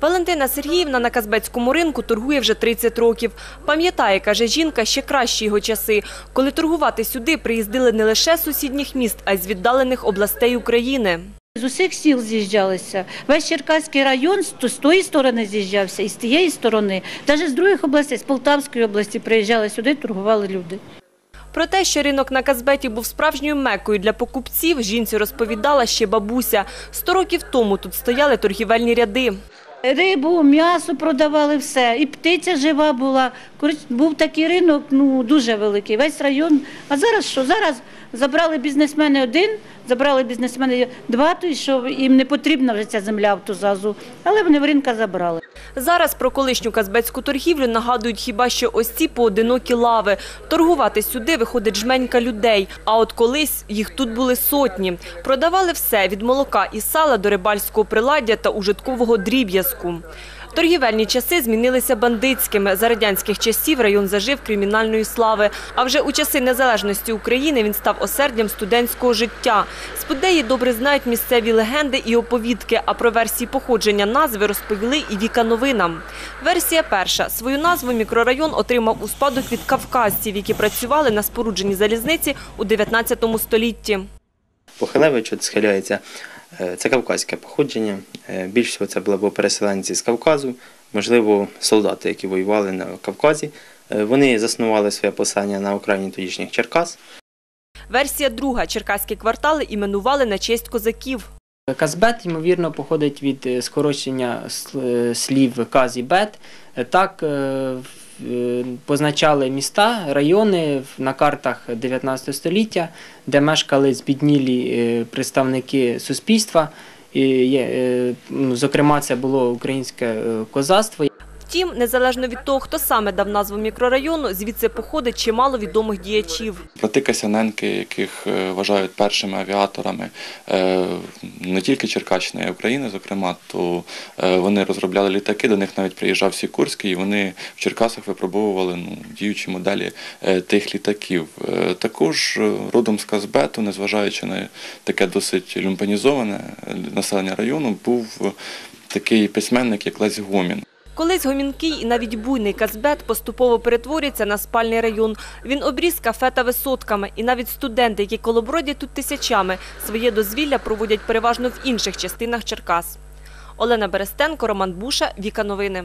Валентина Сергіївна на Казбецькому ринку торгує вже 30 років. Пам'ятає, каже жінка, ще кращі його часи, коли торгувати сюди приїздили не лише з сусідніх міст, а й з віддалених областей України. З усіх сіл з'їжджалися. Весь Черкаський район з то- тої сторони з'їжджався, і з тієї сторони. Навіть з других областей, з Полтавської області приїжджали сюди, торгували люди. Про те, що ринок на Казбеті був справжньою мекою для покупців, жінці розповідала ще бабуся. Сто років тому тут стояли торгівельні ряди. Рибу, м'ясо продавали все, і птиця жива була. Був такий ринок, ну дуже великий, весь район. А зараз що? Зараз забрали бізнесмени один, забрали бізнесмени два, то що їм не потрібна вже ця земля автозазу, але вони в ринка забрали. Зараз про колишню казбецьку торгівлю нагадують хіба що ось ці поодинокі лави. Торгувати сюди виходить жменька людей, а от колись їх тут були сотні. Продавали все – від молока і сала до рибальського приладдя та ужиткового дріб'язку. Торгівельні часи змінилися бандитськими. За радянських часів район зажив кримінальної слави. А вже у часи незалежності України він став осердям студентського життя. Спудеї добре знають місцеві легенди і оповідки, а про версії походження назви розповіли і Віка новинам. Версія перша. Свою назву мікрорайон отримав у спадок від кавказців, які працювали на спорудженій залізниці у 19 столітті. Похилевич схиляється. Е, Це кавказьке походження. Е, Більш всього це були переселенці з Кавказу, можливо, солдати, які воювали на Кавказі. Е, Вони заснували своє поселення на окраїні тодішніх Черкас. Версія друга. Черкаські квартали іменували на честь козаків. Казбет, ймовірно, походить від скорочення слів каз і бет. Так в- позначали міста, райони на картах 19 століття, де мешкали збіднілі е, представники суспільства. Е, ну, Зокрема, це було українське е, козацтво. Втім, незалежно від того, хто саме дав назву мікрорайону, звідси походить чимало відомих діячів. Брати Касяненки, яких е, вважають першими авіаторами е, не тільки Черкащини, а й України, зокрема, то е, вони розробляли літаки, до них навіть приїжджав Сікорський, і вони в Черкасах випробовували ну, діючі моделі тих літаків. Також родом з Казбету, незважаючи на таке досить люмпанізоване населення району, був такий письменник, як Лесь Гомін. Колись гомінкий і навіть буйний Казбет поступово перетворюється на спальний район. Він обріз кафе та висотками. І навіть студенти, які колобродять тут тисячами, своє дозвілля проводять переважно в інших частинах Черкас. Олена Берестенко, Роман Буша, Віка Новини.